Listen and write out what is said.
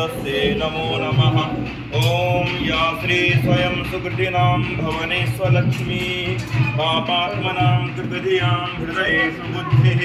तस्यै नमो नमः। ॐ या श्री स्वयं सुकृतिनां भवने स्वलक्ष्मी पापात्मनां कृतधियाँ हृदयेषु बुद्धिः